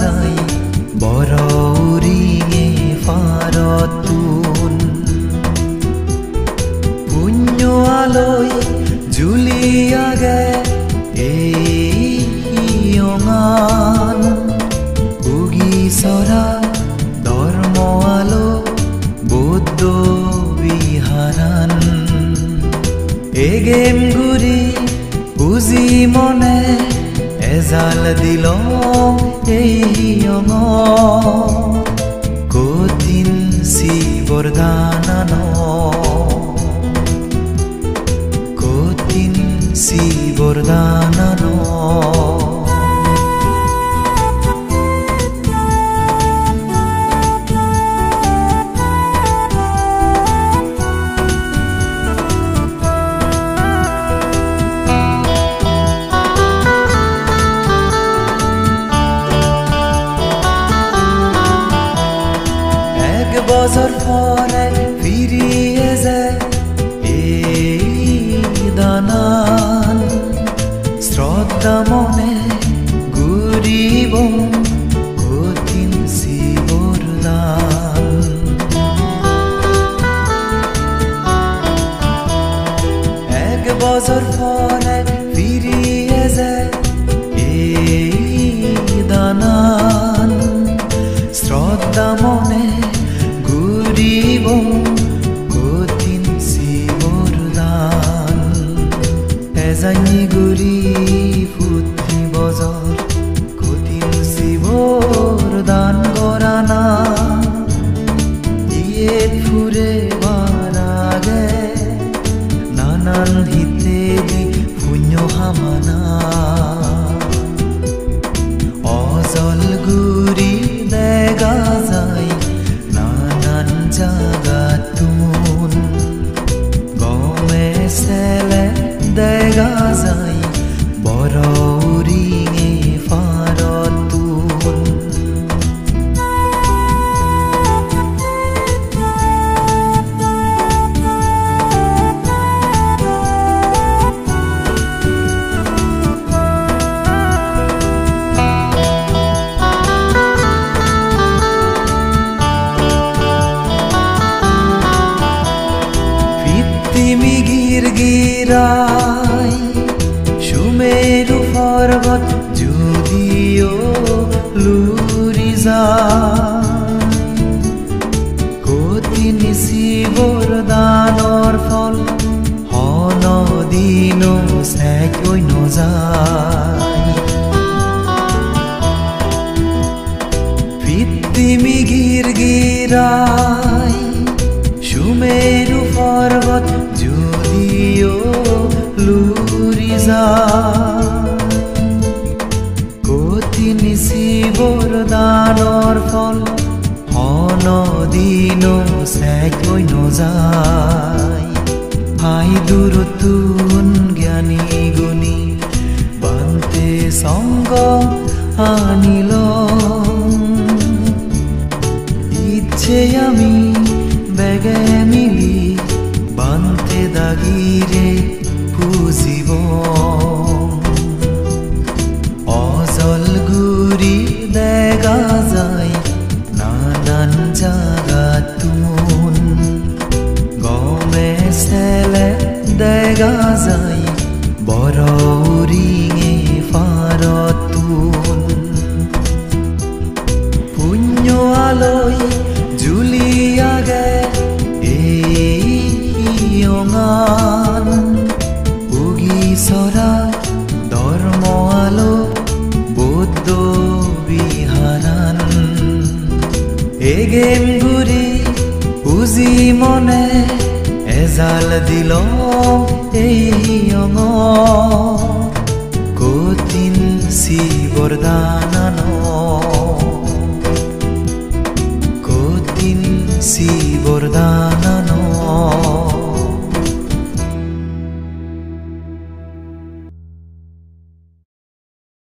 যায় বৰউৰিঙে ফাৰতুন পুণ্যআলৈ জুলিয়াগে এই অঙান উগি চৰা ধৰ্ম আলো, বৌদ্ধ বিহাৰান এগেম গুৰি বুজি মনে এজাল দিল এই অঙ শিবর শিৱৰদানান কঠিন শিবর এক ফিরিয়ে দান গরানা গিরাই সুমেরু পর্বত যদিও লুরি যায়। কঠিন শিবর দানৰ ফল হন দিন চেকৈ নযায় পৃথিবী গির গিরাই সুমেরু কঠিন শিবর দানৰ ফল হন দিন চেকৈ নযায়। হাই দূৰতুন জ্ঞানী গুণী, বান্তে সঙ্গ আনিল। ইচ্ছে আমি বেগে মিলি, বান্তে দাগিরে পুজিব। যায় বৰউৰিঙে ফাৰতুন পুণ্য আলৈ জুলিয়াগে এই অঙান উগি চৰা ধৰ্ম আলো বৌদ্ধ বিহাৰান এগেম ঘূৰি বুজি মনে এজাল দিল এই অঙ কঠিন শিৱৰদানান কঠিন শিৱৰদানা